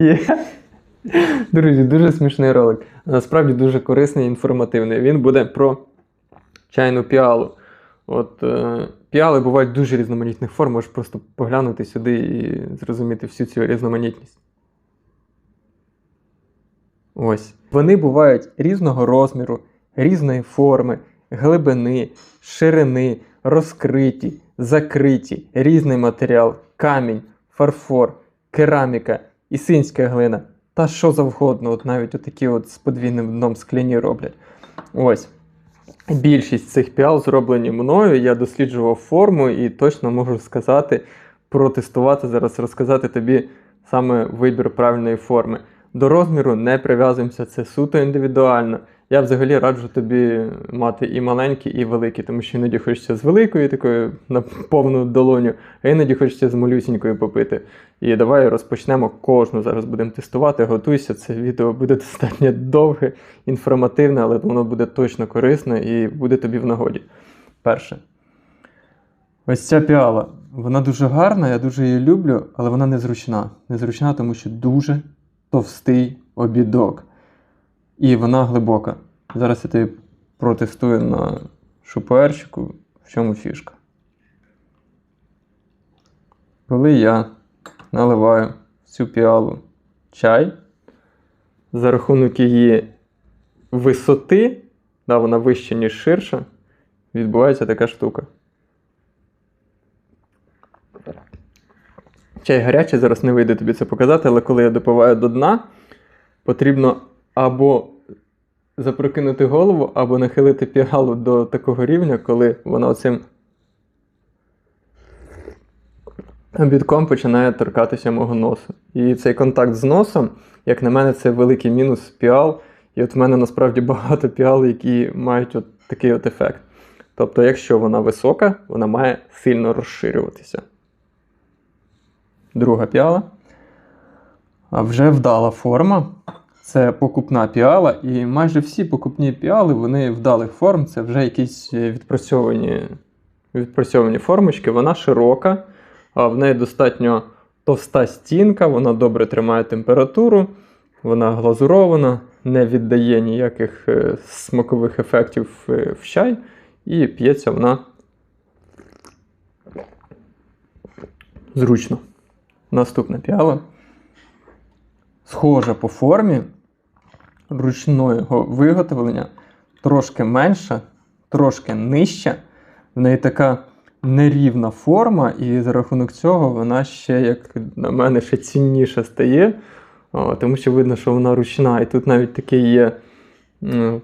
Є. Друзі, дуже смішний ролик. Насправді дуже корисний і інформативний. Він буде про чайну піалу. От е, піали бувають дуже різноманітних форм, можеш просто поглянути сюди і зрозуміти всю цю різноманітність. Ось. Вони бувають різного розміру, різної форми, глибини, ширини, розкриті, закриті, різний матеріал, камінь, фарфор, кераміка, ісинська глина та що завгодно. От навіть отакі от з подвійним дном скляні роблять. Ось. Більшість цих піал зроблені мною. Я досліджував форму і точно можу сказати, протестувати зараз, розказати тобі саме вибір правильної форми. До розміру не прив'язуємося, це суто індивідуально. Я взагалі раджу тобі мати і маленькі, і великі, тому що іноді хочеться з великою такою на повну долоню, а іноді хочеться з малюсінькою попити. І давай розпочнемо кожну. Зараз будемо тестувати. Готуйся, це відео буде достатньо довге, інформативне, але воно буде точно корисне і буде тобі в нагоді. Перше. Ось ця піала. Вона дуже гарна, я дуже її люблю, але вона незручна. Незручна, тому що дуже товстий обідок. І вона глибока. Зараз я тобі протестую на шупуерчику, в чому фішка. Коли я наливаю в цю піалу чай, за рахунок її висоти, да, вона вища, ніж ширша, відбувається така штука. Чай гарячий, зараз не вийде тобі це показати, але коли я допиваю до дна, потрібно або запрокинути голову, або нахилити піалу до такого рівня, коли вона оцим обідком починає торкатися мого носу. І цей контакт з носом, як на мене, це великий мінус піал. І от в мене насправді багато піал, які мають от такий от ефект. Тобто, якщо вона висока, вона має сильно розширюватися. Друга піала. А вже вдала форма. Це покупна піала, і майже всі покупні піали вони вдалих форм. Це вже якісь е, відпрацьовані, відпрацьовані формочки. Вона широка, в неї достатньо товста стінка, вона добре тримає температуру, вона глазурована, не віддає ніяких е, смакових ефектів е, в чай, і п'ється вона зручно. Наступна піала. Схожа по формі ручного виготовлення, трошки менша, трошки нижча. В неї така нерівна форма, і за рахунок цього вона ще, як на мене, ще цінніша стає. Тому що видно, що вона ручна. І тут навіть такий є м,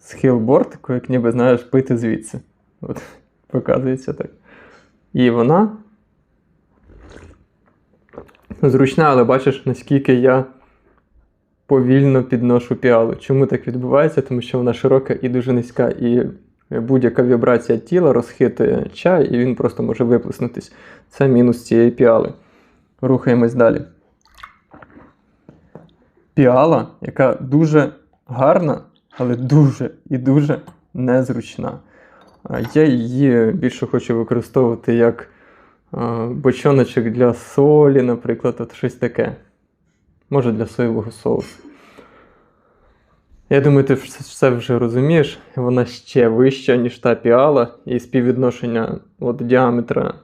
схил бортику, як ніби знаєш, пити звідси. От, Показується так. І вона зручна, але бачиш, наскільки я повільно підношу піалу. Чому так відбувається? Тому що вона широка і дуже низька, і будь-яка вібрація тіла розхитує чай, і він просто може виплеснутись. Це мінус цієї піали. Рухаємось далі. Піала, яка дуже гарна, але дуже і дуже незручна. Я її більше хочу використовувати як бочоночок для солі, наприклад, от щось таке. Може для соєвого соусу. Я думаю, ти все вже розумієш. Вона ще вища, ніж та піала, і співвідношення от, діаметра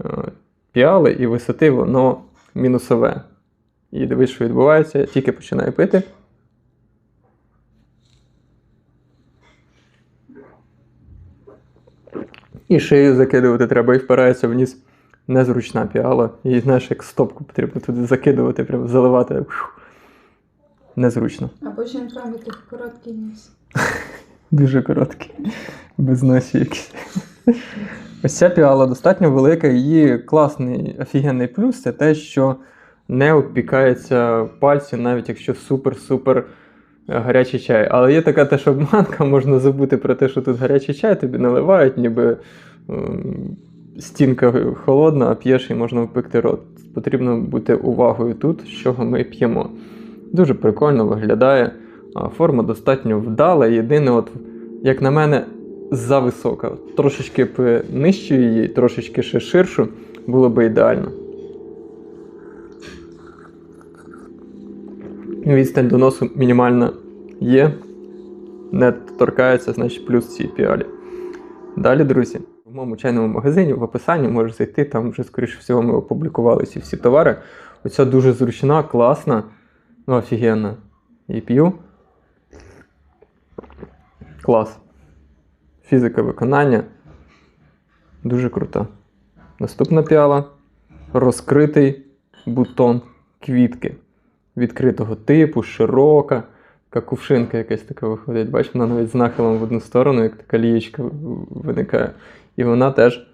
е, піали і висоти, воно мінусове. І дивись, що відбувається, я тільки починаю пити. І шию закидувати треба і впирається вниз незручна піала. І знаєш, як стопку потрібно туди закидувати, прямо заливати. Фух. Незручно. А потім робити короткий ніс. Дуже короткий, без носі якийсь. Ось ця піала достатньо велика. Її класний офігенний плюс це те, що не обпікається пальці, навіть якщо супер-супер гарячий чай. Але є така теж обманка, можна забути про те, що тут гарячий чай, тобі наливають, ніби ем, стінка холодна, а п'єш і можна впекти рот. Потрібно бути увагою тут, з чого ми п'ємо. Дуже прикольно виглядає. Форма достатньо вдала. Єдине, от, як на мене, зависока. Трошечки б нижче її, трошечки ще ширшу, було б ідеально. Відстань до носу мінімальна є. Не торкається, значить плюс цій піалі. Далі, друзі, в моєму чайному магазині в описанні можеш зайти, там вже, скоріше всього, ми опублікували ці всі товари. Оця дуже зручна, класна, ну офігенна. І п'ю. Клас. Фізика виконання. Дуже крута. Наступна піала. Розкритий бутон квітки. Відкритого типу, широка. Така кувшинка якась така виходить. Бачиш, вона навіть з нахилом в одну сторону, як така лієчка виникає. І вона теж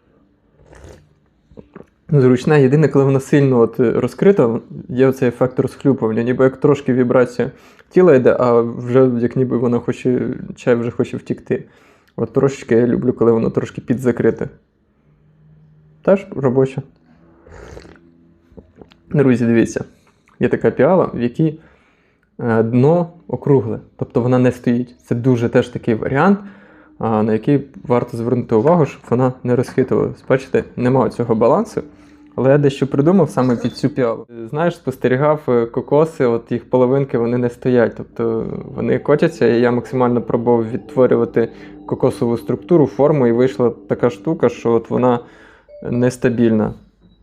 зручна. Єдине, коли вона сильно от розкрита, є оцей ефект розхлюпування, ніби як трошки вібрація тіла йде, а вже як ніби вона хоче, чай вже хоче втікти. От трошечки я люблю, коли воно трошки підзакрите. Теж робоча. Друзі, дивіться, є така піала, в якій е, дно округле, тобто вона не стоїть. Це дуже теж такий варіант, на який варто звернути увагу, щоб вона не розхитувалась. Бачите, немає цього балансу. Але я дещо придумав саме під цю піалу. Знаєш, спостерігав е, кокоси, от їх половинки вони не стоять. Тобто вони котяться, і я максимально пробував відтворювати кокосову структуру, форму, і вийшла така штука, що от вона нестабільна.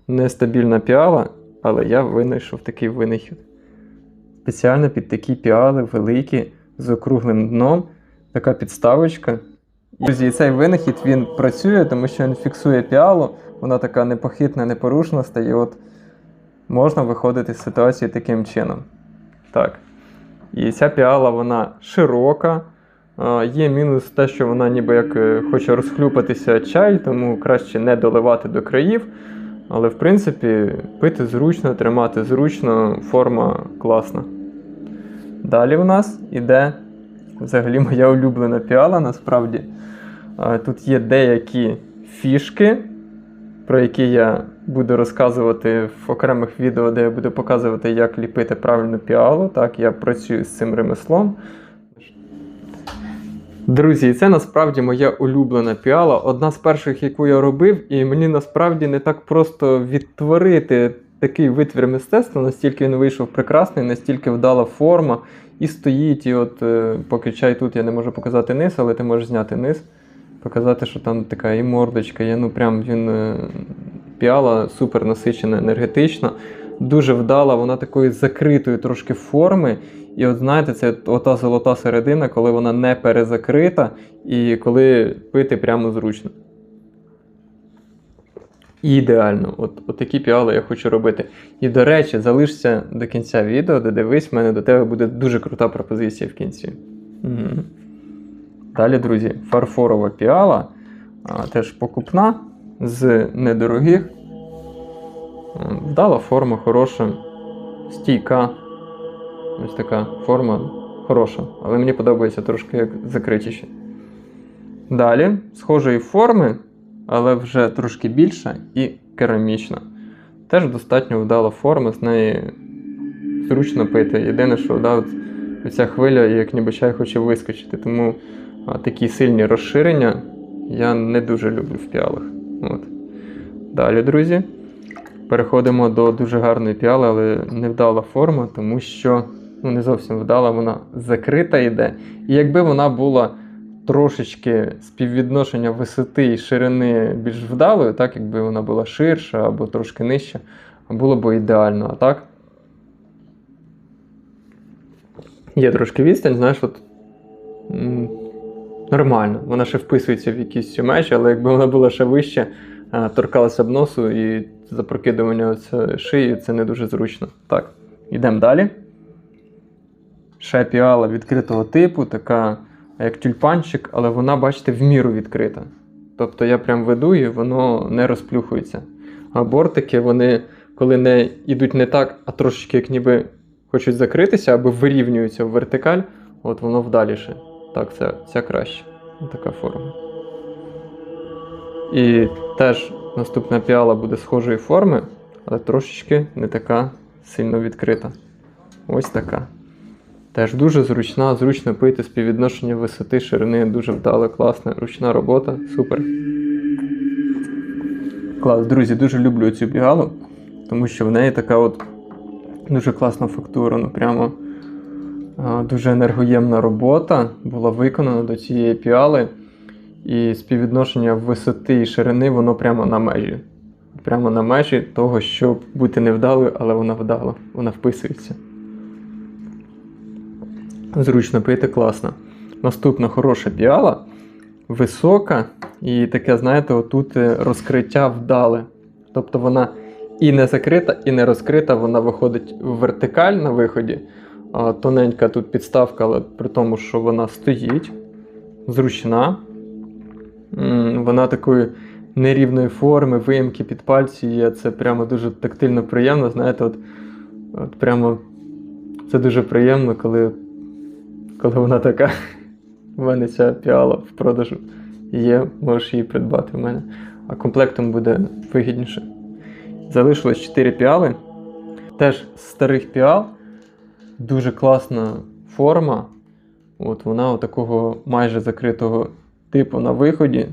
Нестабільна піала, але я винайшов такий винахід. Спеціально під такі піали великі, з округлим дном, така підставочка. Друзі, і цей винахід він працює, тому що він фіксує піалу, вона така непохитна, непорушна стає. От можна виходити з ситуації таким чином. Так. І ця піала вона широка. Є мінус те, що вона ніби як е, хоче розхлюпатися чай, тому краще не доливати до країв. Але в принципі пити зручно, тримати зручно, форма класна. Далі у нас іде взагалі моя улюблена піала, насправді. Тут є деякі фішки, про які я буду розказувати в окремих відео, де я буду показувати, як ліпити правильну піалу. Так, я працюю з цим ремеслом. Друзі, це насправді моя улюблена піала, одна з перших, яку я робив, і мені насправді не так просто відтворити такий витвір мистецтва, настільки він вийшов прекрасний, настільки вдала форма і стоїть. І от е, поки чай тут я не можу показати низ, але ти можеш зняти низ, показати, що там така і мордочка є. Ну прям він е, піала супер насичена, енергетична, дуже вдала, вона такої закритої трошки форми. І от знаєте, це ота золота середина, коли вона не перезакрита, і коли пити прямо зручно. Ідеально, от, от такі піали я хочу робити. І до речі, залишся до кінця відео, де дивись, в мене до тебе буде дуже крута пропозиція в кінці. Угу. Далі, друзі, фарфорова піала, а, теж покупна з недорогих. Вдала форма хороша, стійка. Ось така форма хороша, але мені подобається трошки як закритіше. Далі, схожої форми, але вже трошки більша і керамічна. Теж достатньо вдала форма, з неї зручно пити. Єдине, що да, ця хвиля, як ніби чай хоче вискочити. Тому а, такі сильні розширення я не дуже люблю в піалах. От. Далі, друзі, переходимо до дуже гарної піали, але невдала форма, тому що ну, не зовсім вдала, вона закрита йде. І якби вона була трошечки співвідношення висоти і ширини більш вдалою, так, якби вона була ширша або трошки нижча, було б ідеально. А так. Є трошки відстань, знаєш, от. Нормально, вона ще вписується в якісь межі, але якби вона була ще вища, торкалася б носу і запрокидування шиї, це не дуже зручно. Так, йдемо далі. Ще піала відкритого типу, така як тюльпанчик, але вона, бачите, в міру відкрита. Тобто я прям веду і воно не розплюхується. А бортики, вони, коли не йдуть не так, а трошечки як ніби хочуть закритися або вирівнюються в вертикаль, от воно вдаліше. Так, це, це краще. Така форма. І теж наступна піала буде схожої форми, але трошечки не така сильно відкрита. Ось така. Теж дуже зручна, зручно пити співвідношення висоти, ширини, дуже вдала, класна, ручна робота, супер. Клас, друзі, дуже люблю цю піалу, тому що в неї така от дуже класна фактура, ну прямо Дуже енергоємна робота була виконана до цієї піали, і співвідношення висоти і ширини воно прямо на межі. Прямо на межі того, щоб бути невдалою, але вона вдала, вона вписується. Зручно пити, класно. Наступна хороша піала, висока, і таке, знаєте, отут е, розкриття вдале. Тобто вона і не закрита, і не розкрита, вона виходить в вертикаль на виході. Тоненька тут підставка, але при тому, що вона стоїть, зручна. Вона такої нерівної форми, виїмки під пальці є. Це прямо дуже тактильно приємно. Знаєте, от, от прямо це дуже приємно, коли, коли вона така. У мене ця піала в продажу є, можеш її придбати в мене. А комплектом буде вигідніше. Залишилось 4 піали. Теж з старих піал. Дуже класна форма. От вона от такого майже закритого типу на виході.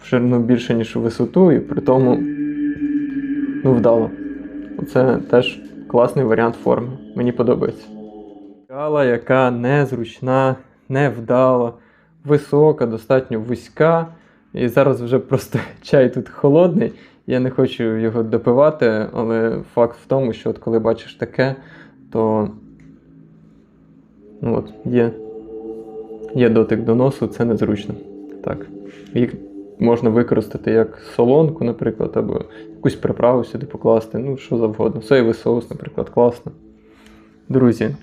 В ширину більше, ніж у висоту, і при тому ну, вдало. Це теж класний варіант форми. Мені подобається. Піала, яка незручна, невдала, висока, достатньо вузька. І зараз вже просто чай тут холодний. Я не хочу його допивати, але факт в тому, що от коли бачиш таке, то ну от, є, є дотик до носу, це незручно. Так. Їх можна використати як солонку, наприклад, або якусь приправу сюди покласти, ну що завгодно. Соєвий соус, наприклад, класно. Друзі,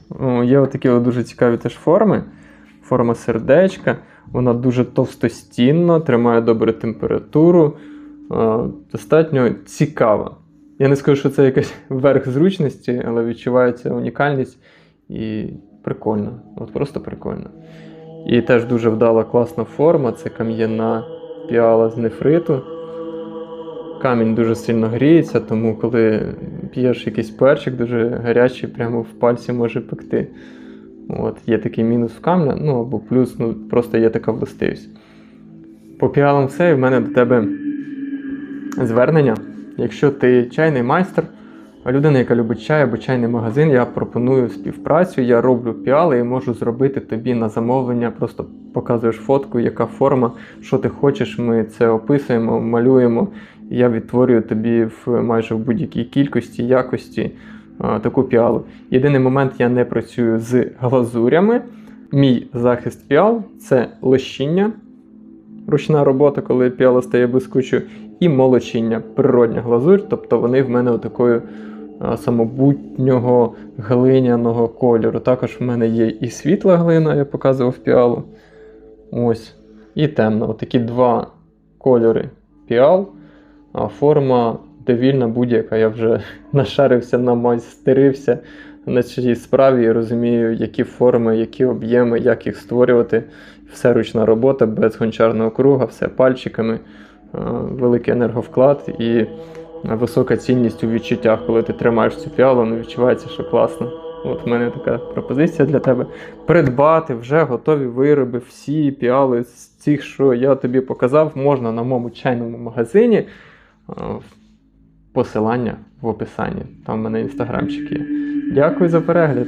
є отакі дуже цікаві теж форми. Форма сердечка, вона дуже товстостінна, тримає добру температуру. Достатньо цікава. Я не скажу, що це якийсь верх зручності, але відчувається унікальність і прикольно. От просто прикольно. І теж дуже вдала класна форма це кам'яна піала з нефриту. Камінь дуже сильно гріється, тому коли п'єш якийсь перчик дуже гарячий, прямо в пальці може пекти. От, є такий мінус в камня, ну або плюс, ну просто є така властивість. По піалам все, і в мене до тебе звернення. Якщо ти чайний майстер, людина, яка любить чай або чайний магазин, я пропоную співпрацю. Я роблю піали і можу зробити тобі на замовлення. Просто показуєш фотку, яка форма, що ти хочеш. Ми це описуємо, малюємо. Я відтворюю тобі в майже в будь-якій кількості, якості таку піалу. Єдиний момент, я не працюю з глазурями. Мій захист піал це лещіння, ручна робота, коли піала стає блискучою, і молочіння, природня глазурь, тобто вони в мене такою самобутнього глиняного кольору. Також в мене є і світла глина, я показував піалу. Ось. І темна. Отакі два кольори піал, а форма довільна будь-яка. Я вже нашарився, намайстерився на цій справі і розумію, які форми, які об'єми, як їх створювати. Все ручна робота, без гончарного круга, все пальчиками, великий енерговклад і висока цінність у відчуттях, коли ти тримаєш цю піалу, ну відчувається, що класно. От в мене така пропозиція для тебе. Придбати вже готові вироби, всі піали з цих, що я тобі показав, можна на моєму чайному магазині. Посилання в описанні. Там в мене інстаграмчик є. Дякую за перегляд.